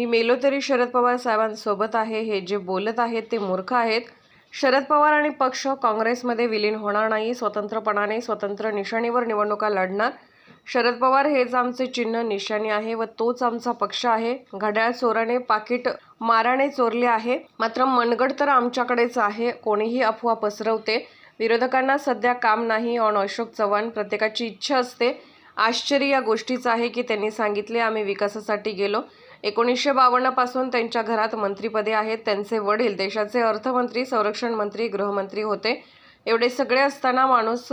मी मेलो तरी शरद पवार साहेबांसोबत आहे हे जे बोलत आहेत ते मूर्ख आहेत. शरद पवार आणि पक्ष काँग्रेसमध्ये विलीन होणार नाही स्वतंत्रपणाने स्वतंत्र निशाणीवर निवडणुका लढणार. शरद पवार हेच आमचे चिन्ह निशाणी आहे व तोच आमचा पक्ष आहे. घड्याळ चोराने पाकिट माराने चोरले आहे. मात्र मनगड तर आमच्याकडेच आहे कोणीही अफवा पसरवते. विरोधकांना सध्या काम नाही ऑन अशोक चव्हाण प्रत्येकाची इच्छा असते. आश्चर्य या गोष्टीचं आहे की त्यांनी सांगितले आम्ही विकासासाठी गेलो. एकोणीसशे बावन्नपासून त्यांच्या घरात मंत्रीपदे आहेत. त्यांचे वडील देशाचे अर्थमंत्री संरक्षण मंत्री गृहमंत्री होते. एवढे सगळे असताना माणूस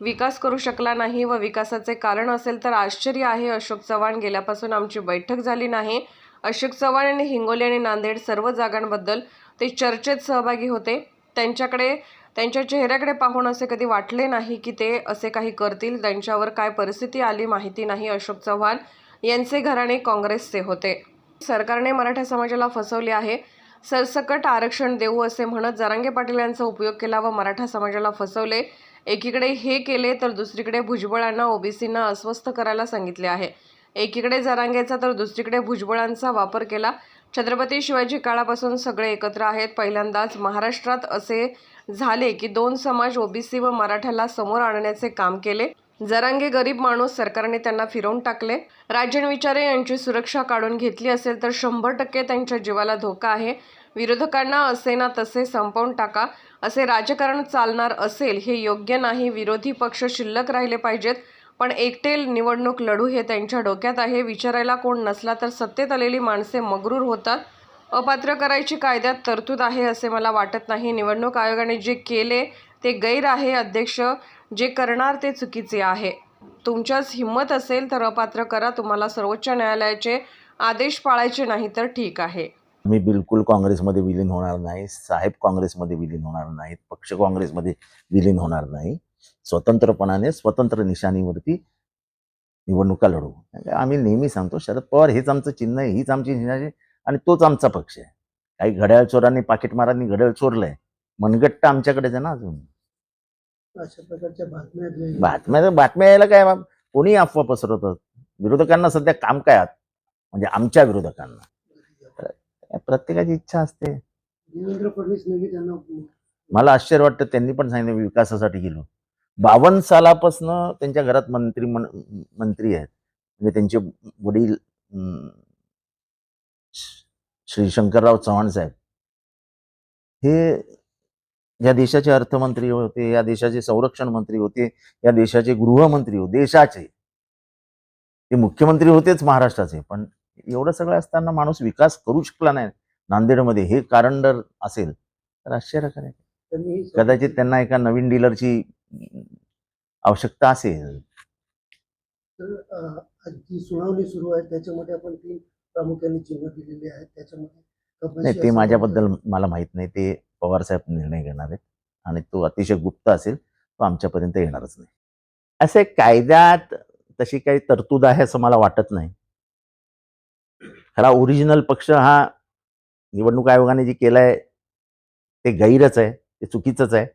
विकास करू शकला नाही व विकासाचे कारण असेल तर आश्चर्य आहे. अशोक चव्हाण गेल्यापासून आमची बैठक झाली नाही. अशोक चव्हाण यांनी हिंगोली आणि नांदेड सर्व जागांबद्दल ते चर्चेत सहभागी होते. त्यांच्याकडे त्यांच्या चेहऱ्याकडे पाहून असे कधी वाटले नाही की ते असे काही करतील. त्यांच्यावर काय परिस्थिती आली माहिती नाही. अशोक चव्हाण यांचे घराणे काँग्रेसचे होते. सरकारने मराठा समाजाला फसवले आहे. सरसकट आरक्षण देऊ असे म्हणत जरांगे पाटील यांचा उपयोग केला व मराठा समाजाला फसवले. एकीकडे हे केले तर दुसरीकडे भुजबळांना ओबीसींना अस्वस्थ करायला सांगितले आहे. एकीकडे जरांगेचा तर दुसरीकडे भुजबळांचा वापर केला. छत्रपती शिवाजी काळापासून सगळे एकत्र आहेत. पहिल्यांदाच महाराष्ट्रात असे झाले की दोन समाज ओबीसी व मराठ्याला समोर आणण्याचे काम केले. जरांगे गरीब माणूस सरकारने त्यांना फिरवून टाकले. राजन विचारे यांची सुरक्षा काढून घेतली असेल तर शंभर टक्के त्यांच्या जीवाला धोका आहे. विरोधकांना असे ना तसे संपवून टाका. असे राजकारण चालणार असेल हे योग्य नाही. विरोधी पक्ष शिल्लक राहिले पाहिजेत. पण एकटेल निवडणूक लढू हे त्यांच्या डोक्यात आहे. विचारायला कोण नसला तर सत्तेत आलेली माणसे मगरूर होतात. अपात्र करायची कायद्यात तरतूद आहे असे मला वाटत नाही. निवडणूक आयोगाने जे केले ते गैर आहे अध्यक्ष. जे करणार ते चुकीचे आहे. तुमच्याच हिंमत असेल तर अपात्र करा तुम्हाला सर्वोच्च न्यायालयाचे आदेश पाळायचे नाही तर ठीक आहे. मी बिलकुल काँग्रेसमध्ये विलीन होणार नाही साहेब काँग्रेसमध्ये विलीन होणार नाहीत पक्ष काँग्रेसमध्ये विलीन होणार नाही. स्वतंत्रपणाने स्वतंत्र निशाणीवरती निवडणुका लढवू आम्ही नेहमी सांगतो शरद पवार हेच आमचं चिन्ह आहे हीच आमची निशाणी आणि तोच आमचा पक्ष आहे. काही घड्याळ चोरांनी पाकिटमारांनी घड्याळ चोरलंय. मनगट्ट आमच्याकडेच आहे ना अजून. अशा प्रकारच्या बातम्या आहेत. बातम्या बातम्या यायला काय कोणी अफवा पसरवतात विरोधकांना सध्या काम काय म्हणजे आमच्या विरोधकांना. प्रत्येकाची इच्छा असते. देवेंद्र फडणवीस त्यांना मला आश्चर्य वाटतं त्यांनी पण सांगितलं मी विकासासाठी गेलो. बावन्न सालापासून त्यांच्या घरात मंत्री मंत्री आहेत. म्हणजे त्यांचे वडील श्री शंकरराव चव्हाण साहेब. हे या देशाचे अर्थमंत्री होते या देशाचे संरक्षण मंत्री होते या देशाचे गृहमंत्री होते देशाचे. ते मुख्यमंत्री होतेच महाराष्ट्राचे पण एवढं सगळं असताना माणूस विकास करू शकला नाही. नांदेडमध्ये हे कारण जर असेल तर आश्चर्य करेल त्यांनी ही कदाचित त्यांना एका नवीन डीलरची आवश्यकता असेल. तर, जी सुनावणी सुरू आहे त्याच्यामध्ये आपण तीन प्रामुख्याने चिन्ह दिलेली आहेत त्याच्यामध्ये नाही ते माझ्याबद्दल मला माहीत नाही ते पवार साहेब निर्णय घेणार आहेत आणि तो अतिशय गुप्त असेल तो आमच्यापर्यंत येणारच नाही. असे कायद्यात तशी काही तरतूद आहे असं मला वाटत नाही. खरा ओरिजिनल पक्ष हा निवडणूक आयोगाने जे केलंय ते गैरच आहे ते चुकीचंच आहे.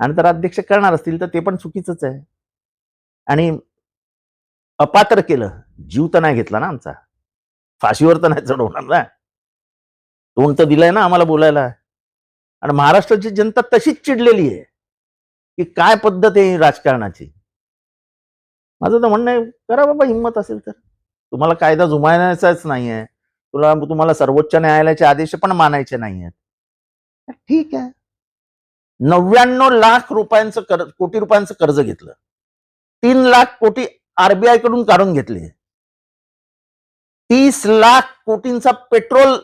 आणि तर अध्यक्ष करणार असतील तर ते पण चुकीचंच आहे. आणि अपात्र केलं जीव तर नाही घेतला ना आमचा. फाशीवर तर नाही चढवणार ना. तोंड तर दिलंय ना आम्हाला बोलायला. आणि महाराष्ट्राची जनता तशीच चिडलेली आहे की काय पद्धत आहे राजकारणाची? माझं तर म्हणणं आहे करा बाबा हिंमत असेल तर. तुम्हाला कायदा जुमानायचाच नाहीये. तुला तुम्हाला सर्वोच्च न्यायालयाचे आदेश पण मानायचे नाही आहेत ठीक आहे. नव्याण्णव लाख रुपयांचं कर कोटी रुपयांचं कर्ज घेतलं. तीन लाख कोटी आरबीआयकडून काढून घेतले. तीस लाख कोटींचा पेट्रोल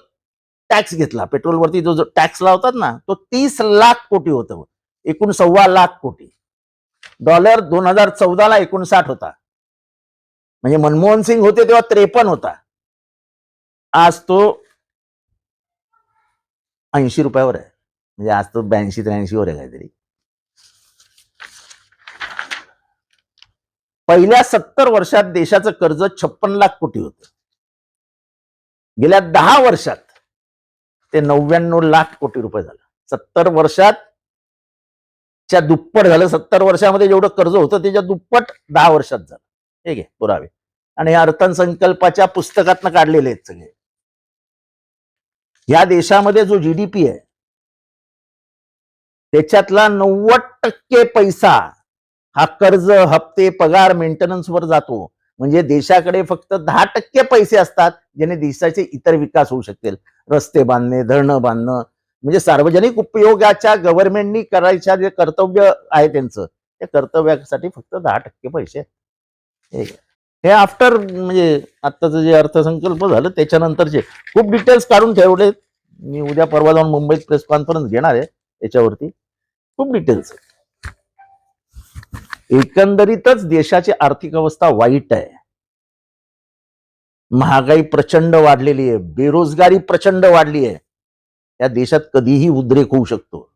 टॅक्स घेतला. पेट्रोलवरती जो जो टॅक्स लावतात ना तो तीस लाख कोटी होतं. एकूण सव्वा लाख कोटी. डॉलर दोन हजार चौदाला एकोणसाठ होता. म्हणजे मनमोहन सिंग होते तेव्हा त्रेपन्न होता. आज तो ऐंशी रुपयावर आहे. म्हणजे आज तो ब्याऐंशी त्र्याऐंशीवर आहे काहीतरी. पहिल्या सत्तर वर्षात देशाचं कर्ज छप्पन लाख कोटी होतं. गेल्या दहा वर्षात ते नव्याण्णव लाख कोटी रुपये झालं. सत्तर वर्षात च्या दुप्पट झालं. सत्तर वर्षामध्ये जेवढं कर्ज होतं त्याच्या दुप्पट दहा वर्षात झालं. ठीक आहे पुरावे. आणि या अर्थसंकल्पाच्या पुस्तकातनं काढलेले आहेत सगळे. या देशामध्ये जो जीडीपी आहे त्याच्यातला नव्वद टक्के पैसा हा कर्ज हप्ते पगार मेंटेनन्स वर जातो. म्हणजे देशाकडे फक्त दहा टक्के पैसे असतात ज्याने देशाचे इतर विकास होऊ शकतील. रस्ते बांधणे धरणं बांधणं म्हणजे सार्वजनिक उपयोगाच्या गव्हर्नमेंटनी करायच्या जे कर्तव्य आहे त्यांचं त्या कर्तव्यासाठी फक्त दहा टक्के पैसे. हे- हे आफ्टर म्हणजे आत्ताचं जे अर्थसंकल्प झालं त्याच्यानंतरचे खूप डिटेल्स काढून ठेवलेत. मी उद्या परवा जाऊन मुंबईत प्रेस कॉन्फरन्स घेणार आहे याच्यावरती खूप डिटेल्स एकंदरीतच देशाची आर्थिक अवस्था वाईट आहे. महागाई प्रचंड वाढलेली आहे बेरोजगारी प्रचंड वाढली आहे. या देशात कधीही उद्रेक होऊ शकतो.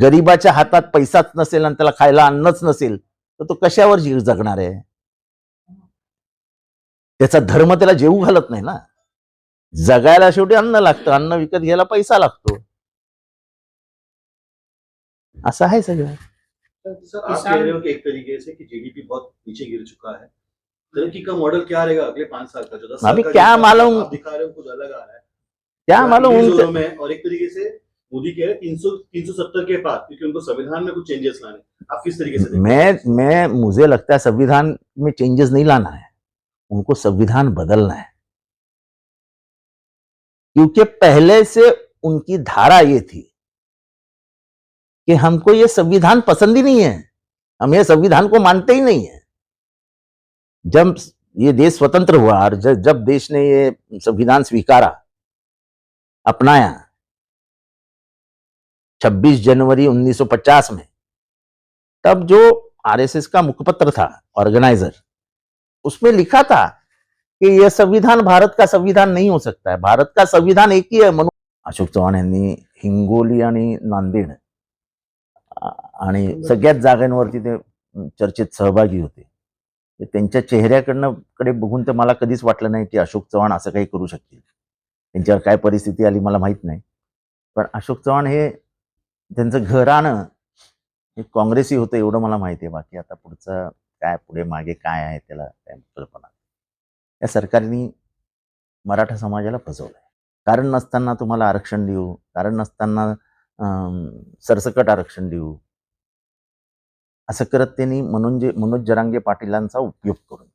गरीबाच्या हातात पैसाच नसेल आणि त्याला खायला अन्नच नसेल तर तो कशावर जीव जगणार आहे? त्याचा धर्म त्याला जेवू घालत नाही ना. जगायला शेवटी अन्न लागतं अन्न विकत घ्यायला पैसा लागतो. असं आहे सगळं सर आप कह रहे हो कि एक तरीके से कि जीडीपी बहुत नीचे गिर चुका है। तरक्की का मॉडल क्या रहेगा अगले पाँच साल का? जो दस अभी क्या मालूम- दिखा रहे हो कुछ अलग आ रहा है। क्या मालूम ग्रीन उनसे जोनों में और एक तरीके से मोदी कह रहे तीन सौ तीन सौ सत्तर के बाद क्योंकि उनको संविधान में कुछ चेंजेस लाने आप किस तरीके से मैं मैं मुझे लगता है संविधान में चेंजेस नहीं लाना है। उनको संविधान बदलना है। क्योंकि पहले से उनकी धारा ये थी कि हमको ये संविधान पसंद ही नहीं है। हम ये संविधान को मानते ही नहीं है। जब ये देश स्वतंत्र हुआ और जब देश ने ये संविधान स्वीकारा, अपनाया 26 जनवरी 1950 में, तब जो आरएसएस का मुखपत्र था, ऑर्गेनाइजर, उसमें लिखा था कि यह संविधान भारत का संविधान नहीं हो सकता है। भारत का संविधान एक ही है, मनु अशोक चव्हाण यांनी हिंगोली नांदेड। आणि सगळ्याच जागांवरती ते चर्चेत सहभागी होते. त्यांच्या चेहऱ्याकडनं कडे बघून तर मला कधीच वाटलं नाही की अशोक चव्हाण असं काही करू शकतील. त्यांच्यावर काय परिस्थिती आली मला माहीत नाही. पण अशोक चव्हाण हे त्यांचं घराणं हे काँग्रेसी होतं एवढं मला माहिती आहे. बाकी आता पुढचं काय पुढे मागे काय आहे त्याला काय कल्पना. या सरकारने मराठा समाजाला फसवलंय. कारण नसताना तुम्हाला आरक्षण देऊ कारण नसताना सरसकट आरक्षण देऊ. असं करत त्यांनी मनोज मनोज जरांगे पाटीलांचा उपयोग करून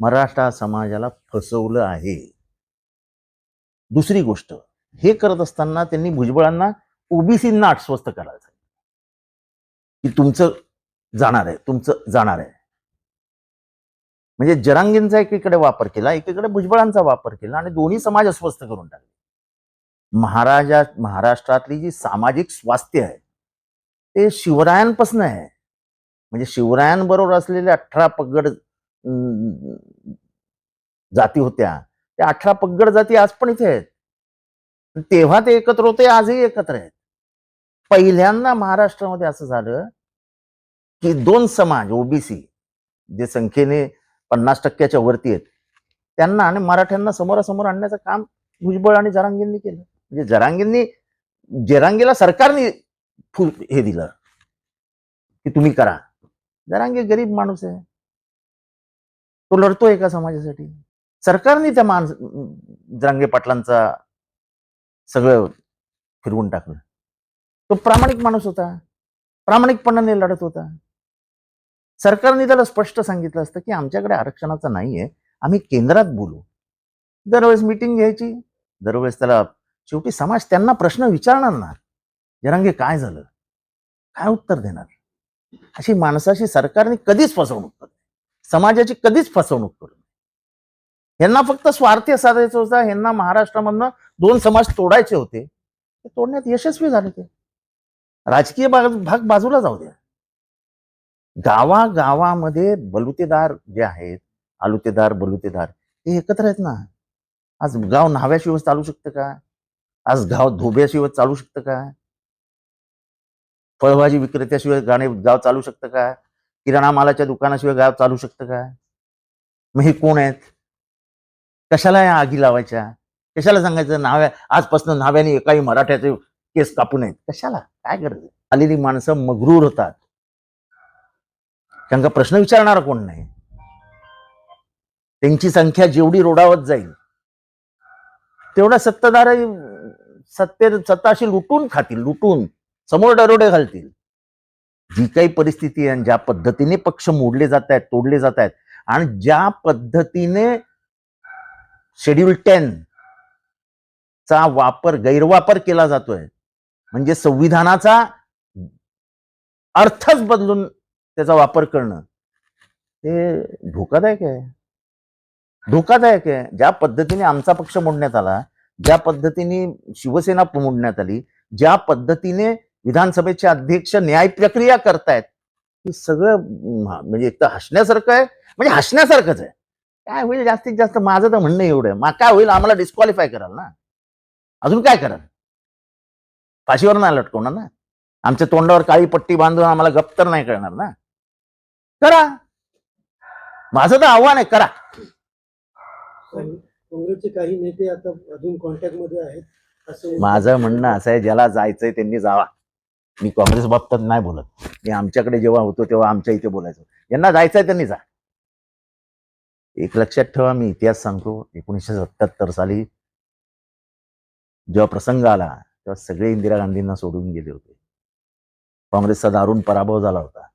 मराठा समाजाला फसवलं आहे. दुसरी गोष्ट हे करत असताना त्यांनी भुजबळांना ओबीसींना आश्वस्त करायला सांगितलं की तुमचं जाणार आहे तुमचं जाणार आहे. म्हणजे जरांगींचा एकीकडे वापर केला एकीकडे भुजबळांचा वापर केला आणि दोन्ही समाज अस्वस्थ करून टाकले. महाराजा महाराष्ट्रातली जी सामाजिक स्वास्थ्य आहे ते शिवरायांपासून आहे. म्हणजे शिवरायांबरोबर असलेले अठरा पगड जाती होत्या. त्या अठरा पगड जाती आज पण इथे आहेत. तेव्हा ते एकत्र होते आजही एकत्र आहेत. पहिल्यांदा महाराष्ट्रामध्ये असं झालं की दोन समाज ओबीसी जे संख्येने पन्नास टक्क्याच्या वरती आहेत त्यांना आणि मराठ्यांना समोरासमोर आणण्याचं काम भुजबळ आणि जरांगींनी केलं. म्हणजे जरांगींनी जरांगीला सरकारने फुल हे दिलं की तुम्ही करा. जरांगी गरीब माणूस आहे. तो लढतोय एका समाजासाठी. सरकारने त्या माणस जरांगे पाटलांचा सगळं फिरवून टाकलं. तो प्रामाणिक माणूस होता. प्रामाणिकपणाने लढत होता. सरकारने त्याला स्पष्ट सांगितलं असतं की आमच्याकडे आरक्षणाचं नाहीये. आम्ही केंद्रात बोलू. दरवेळेस मिटिंग घ्यायची. दरवेळेस त्याला शेवटी समाज त्यांना प्रश्न विचारणार. ना जरांगे काय झालं? काय उत्तर देणार? अशी माणसाशी सरकारने कधीच फसवणूक करू समाजाची कधीच फसवणूक करू नये. यांना फक्त स्वार्थी साधायचं होता. यांना महाराष्ट्रामधनं दोन समाज तोडायचे होते. ते तोडण्यात यशस्वी झाले ते. राजकीय भाग भाग बाजूला जाऊ द्या. गावागावामध्ये बलुतेदार जे आहेत आलुतेदार बलुतेदार ते एकत्र आहेत ना. आज गाव न्हाव्याशिवाय चालू शकतं का? आज गाव धोब्याशिवाय चालू शकतं का? फळभाजी विक्रेत्याशिवाय गाणे गाव चालू शकतं का? किराणा मालाच्या दुकानाशिवाय गाव चालू शकतं का? मग हे कोण आहेत? कशाला या आगी लावायच्या? कशाला सांगायचं? नाव्या आजपासून नाव्याने एकाही मराठ्याचे केस कापू नयेत. कशाला? काय गरज आलेली माणसं मगरूर होतात. कारण प्रश्न विचारणारा कोण नाही? त्यांची संख्या जेवढी रोडावत जाईल तेवढा सत्ताधार सत्ते सत्ता अशी लुटून खातील लुटून समोर दरोडे घालतील. जी काही परिस्थिती आहे आणि ज्या पद्धतीने पक्ष मोडले जात आहेत तोडले जात आहेत आणि ज्या पद्धतीने शेड्यूल टेन चा वापर गैरवापर केला जातोय म्हणजे संविधानाचा अर्थच बदलून त्याचा वापर करणं हे धोकादायक आहे. धोकादायक आहे. ज्या पद्धतीने आमचा पक्ष मोडण्यात आला ज्या पद्धतीने शिवसेना मोडण्यात आली ज्या पद्धतीने विधानसभेचे अध्यक्ष न्याय प्रक्रिया करतायत हे सगळं म्हणजे एक तर हसण्यासारखं आहे म्हणजे हसण्यासारखंच आहे. काय होईल जास्तीत जास्त माझं तर म्हणणं एवढं आहे. मा काय होईल आम्हाला डिस्क्वालिफाय कराल ना? अजून काय कराल? फाशीवर नाही लटकवणार ना? आमच्या तोंडावर काळी पट्टी बांधून आम्हाला गप्प तर नाही करणार ना? करा! माझं तर आव्हान आहे करा! काँग्रेसचे काही नेते आता अजून कॉन्टॅक्टमध्ये आहेत असं माझं म्हणणं असं आहे ज्याला जायचंय त्यांनी जावा. मी काँग्रेस बाबतीत नाही बोलत. मी आमच्याकडे जेव्हा होतो तेव्हा आमच्या इथे बोलायचो. यांना जायचंय त्यांनी जा. एक लक्षात ठेवा मी इतिहास सांगतो. एकोणीसशे सत्याहत्तर साली जेव्हा प्रसंग आला तेव्हा सगळे इंदिरा गांधींना सोडून गेले होते. काँग्रेसचा दारुण पराभव झाला होता.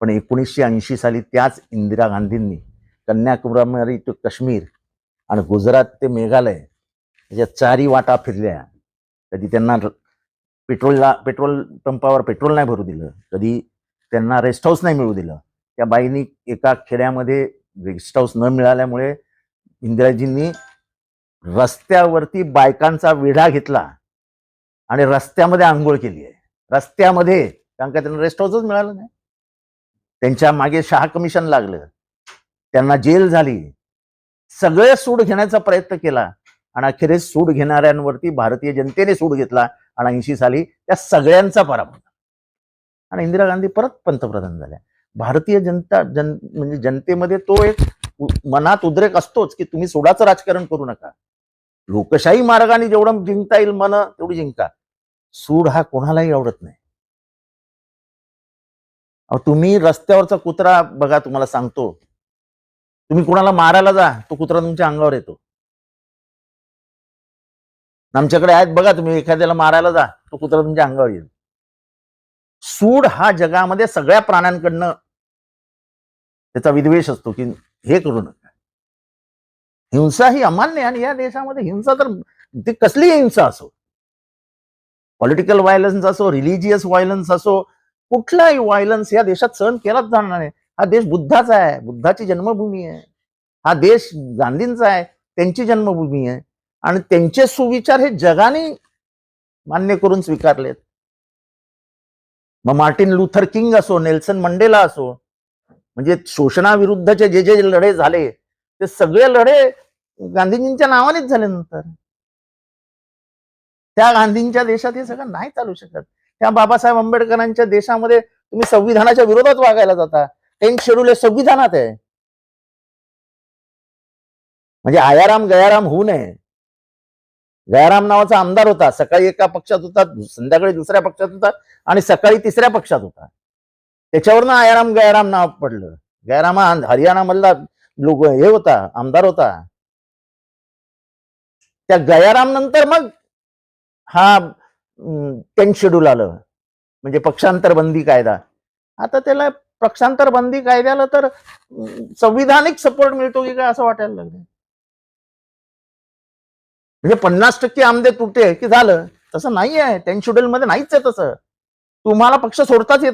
पण एकोणीसशे ऐंशी साली त्याच इंदिरा गांधींनी कन्याकुमारी टू काश्मीर आणि गुजरात ते मेघालय त्याच्या चारी वाटा फिरल्या. कधी त्यांना पेट्रोलला पेट्रोल पंपावर पेट्रोल नाही भरू दिलं. कधी त्यांना रेस्ट हाऊस नाही मिळू दिलं. त्या बाईंनी एका खेड्यामध्ये रेस्ट हाऊस न मिळाल्यामुळे इंदिराजींनी रस्त्यावरती बायकांचा वेढा घेतला आणि रस्त्यामध्ये आंघोळ केली आहे. रस्त्यामध्ये कारण का त्यांना रेस्ट हाऊसच मिळालं नाही. त्यांच्या मागे शहा कमिशन लागलं. त्यांना जेल झाली. सगळे सूड घेण्याचा प्रयत्न केला आणि अखेरीस सूड घेणाऱ्यांवरती भारतीय जनतेने सूड घेतला आणि ऐंशी साली त्या सगळ्यांचा पराभव आणि इंदिरा गांधी परत पंतप्रधान झाल्या. भारतीय जनता जन म्हणजे जनतेमध्ये तो एक मनात उद्रेक असतोच की तुम्ही सोडाचं राजकारण करू नका. लोकशाही मार्गाने जेवढं जिंकता येईल मन तेवढी जिंका. सूड हा कोणालाही आवडत नाही. तुम्ही रस्त्यावरचा कुत्रा बघा तुम्हाला सांगतो. तुम्ही कुणाला मारायला जा तो कुत्रा तुमच्या अंगावर येतो. आमच्याकडे आहेत बघा तुम्ही एखाद्याला मारायला जा तो कुत्रा तुमच्या अंगावर येईल. सूड हा जगामध्ये सगळ्या प्राण्यांकडनं त्याचा विद्वेष असतो की हे करू नका. हिंसा ही अमान्य आणि या देशामध्ये हिंसा तर ती कसली हिंसा असो पॉलिटिकल व्हायलन्स असो रिलिजियस व्हायलन्स असो कुठलाही व्हायलन्स या देशात सहन केलाच जाणार नाही. हा देश बुद्धाचा आहे बुद्धाची जन्मभूमी आहे. हा देश गांधींचा आहे त्यांची जन्मभूमी आहे. आणि त्यांचे सुविचार हे जगाने मान्य करून स्वीकारलेत. मग मार्टिन लुथर किंग असो नेल्सन मंडेला असो म्हणजे शोषणाविरुद्धचे जे जे लढे झाले ते सगळे लढे गांधीजींच्या नावानेच झाले नंतर. त्या गांधींच्या देशात हे सगळं नाही चालू शकत. त्या बाबासाहेब आंबेडकरांच्या देशामध्ये तुम्ही संविधानाच्या विरोधात वागायला जाता. टेन्थ शेड्यूल हे संविधानात आहे म्हणजे आयाराम गयाराम होऊ नये। गयाराम नावाचा आमदार होता सकाळी एका पक्षात होता संध्याकाळी दुसऱ्या पक्षात होता आणि सकाळी तिसऱ्या पक्षात होता। त्याच्यावरनं आयाराम गयाराम नाव पडलं। गयाराम हा हरियाणा मधला लोक हे होता आमदार होता। त्या गयाराम नंतर मग हा टेन्थ शेड्यूल आलं। म्हणजे पक्षांतर बंदी कायदा। आता त्याला पक्षांतर बंदी कायद्याला तर संविधानिक सपोर्ट मिळतो की काय असं वाटायला लागलं म्हणजे पन्नास टक्के आमदे तुटे की झालं? तसं नाही आहे टेन शेड्यूल मध्ये नाहीच आहे तसं. तुम्हाला पक्ष सोडताच येत